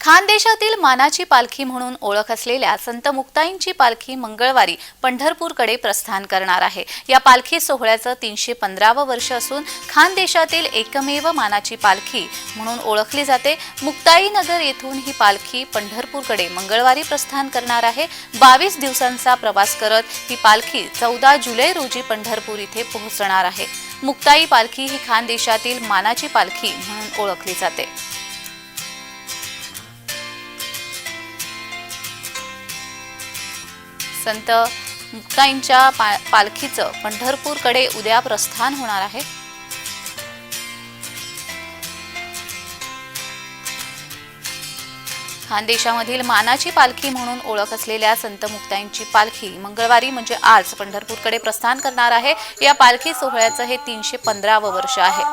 खानदेशातील मानाची पालखी म्हणून ओळख असलेल्या संत मुक्ताईंची पालखी मंगळवारी पंढरपूरकडे प्रस्थान करणार आहे. या पालखी सोहळ्याचं तीनशे पंधरावं वर्ष असून खानदेशातील एकमेव मानाची पालखी म्हणून ओळखली जाते. मुक्ताईनगर येथून ही पालखी पंढरपूरकडे मंगळवारी प्रस्थान करणार आहे. बावीस दिवसांचा प्रवास करत ही पालखी चौदा जुलै रोजी पंढरपूर इथे पोहोचणार आहे. मुक्ताई पालखी ही खानदेशातील मानाची पालखी म्हणून ओळखली जाते. संत मुक्ताईंच्या पा पालखीचं पंढरपूरकडे उद्या प्रस्थान होणार आहे. खानदेशामधील मानाची पालखी म्हणून ओळख असलेल्या संत मुक्ताईंची पालखी मंगळवारी म्हणजे आज पंढरपूरकडे प्रस्थान करणार आहे. या पालखी सोहळ्याचं हे तीनशे पंधरावं वर्ष आहे.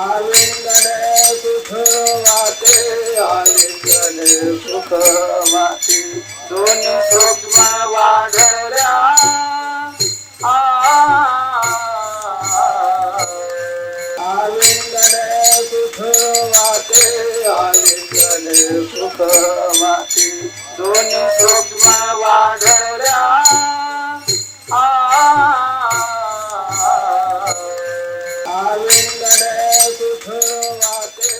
आलिंगने सुख वाटे आलिंगने सुख वाटे दोन्ही सूक्ष्म वाढल्या. आ. आलिंगने सुख वाटे सुखवासी दोन्ही सूक्ष्म वाढल्या आनंद सुखवाते